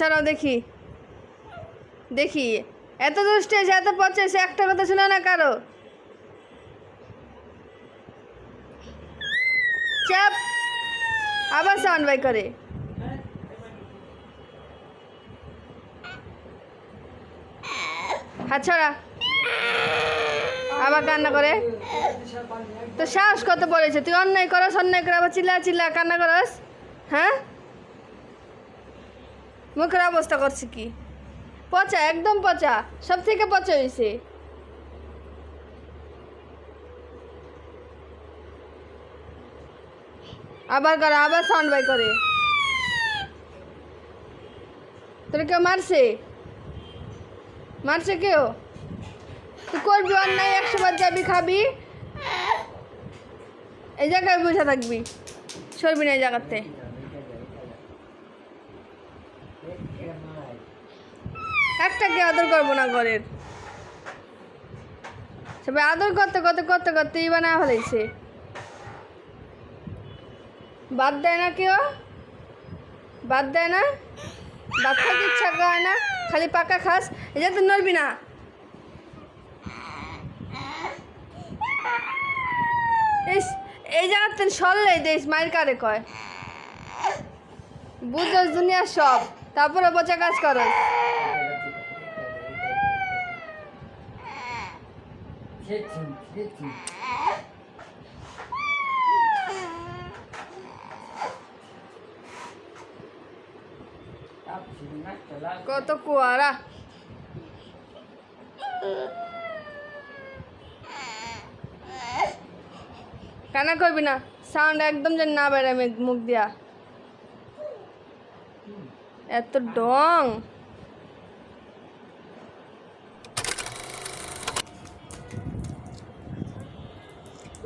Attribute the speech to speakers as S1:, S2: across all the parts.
S1: ছাড়াও দেখি। দেখি। এত দুষ্ট হয়েছে এত পচে সে একটা কথা শোনা না কারও। চাপ। আবার সাউন্ড বাই করে। হাত ছাড়া। আবার কান্না করে। তো সাহস কত পড়েছে? তুই অন্যায় করস, অন্যায় করে আবার চিল্লা চিল্লা কান্না করস হ্যাঁ? মুখের অবস্থা করছে কি? পচা, একদম পচা। সব থেকে পচা হয়েছে আবার করে, আবার সাউন্ড বাই করে। তোর কেউ মারছে? মারছে কেউ? তুই করবি অন্যায়, একশো বার যাবি, খাবি। এই জায়গায় বসে থাকবি। সরবি না এই জায়গাতে। একটা কে আদর করব না ঘরের? সবাই আদর করতে করতে করতে করতে এই বানা ফেলাইছে বাদ দেয় না কেউ বাদ দেয় না? বাদ খাইতে ইচ্ছা করে না? খালি পাকা খাস? যে তুই নড়বি না। এই জায়গাতে সরলে দেশ, মায়ের কারে কয়? বুঝোস দুনিয়া সব। তারপরে পচা কাজ করো। কত কুয়ারা। কানা করবি না সাউন্ড একদম যেন না বেড়ায় মুখ দিয়া। এত ডং।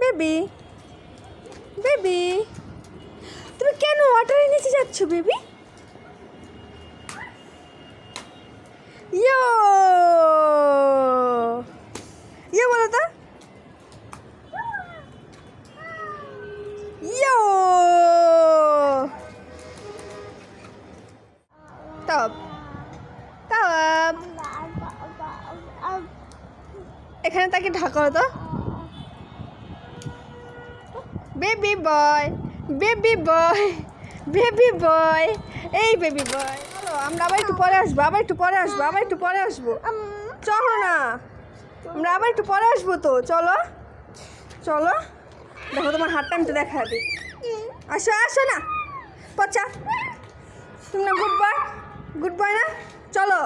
S1: বেবি বেবি তুমি কেন ওয়াটারের নিচে যাচ্ছ বেবি? এখানে তাকে ঢাকা তো baby boy baby boy baby boy এই বেবি বয় আমরা আবার একটু পরে আসব, আবার একটু পরে আসব, আবার একটু পরে আসব। চলো না, আমরা আবার একটু পরে আসব তো, চলো চলো। দেখো, তোমার হাতটা আমি তো দেখা দিই। আসো আসো না, পচা। তুমি না গুড বয় গুড বয় না? চলো